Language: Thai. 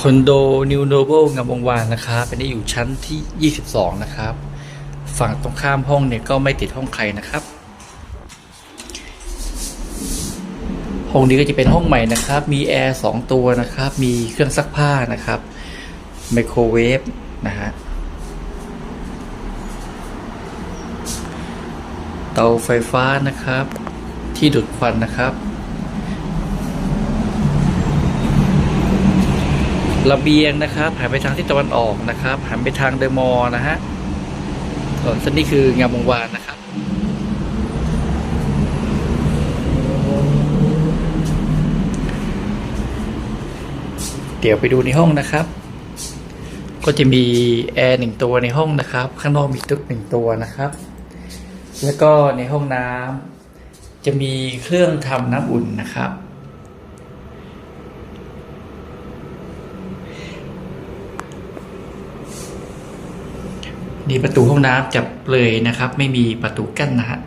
คอนโดนิวโนเบิลงามวงวานนะครับเป็นได้อยู่ชั้นที่ 22 นะครับ ฝั่งตรงข้ามห้องเนี่ยก็ไม่ติดห้องใครนะครับ ห้องนี้ก็จะเป็นห้องใหม่นะครับ มีแอร์2ตัวนะครับ มีเครื่องซักผ้านะครับ ไมโครเวฟนะฮะ เตาไฟฟ้านะครับ ที่ดูดควันนะครับ ระเบียงนะครับหันไปทางทิศตะวันออกนะครับหันไปทางเดอมอนะฮะส่วนเส้นนี้คืองามวงวานนะครับ เดี๋ยวไปดูในห้องนะครับ ก็จะมีแอร์หนึ่งตัวในห้องนะครับ ข้างนอกมีตุ๊กหนึ่งตัวนะครับ แล้วก็ในห้องน้ำจะมีเครื่องทำน้ำอุ่นนะครับ นี่ประตูห้องน้ำจับเลยนะครับ ไม่มีประตูกั้นนะฮะ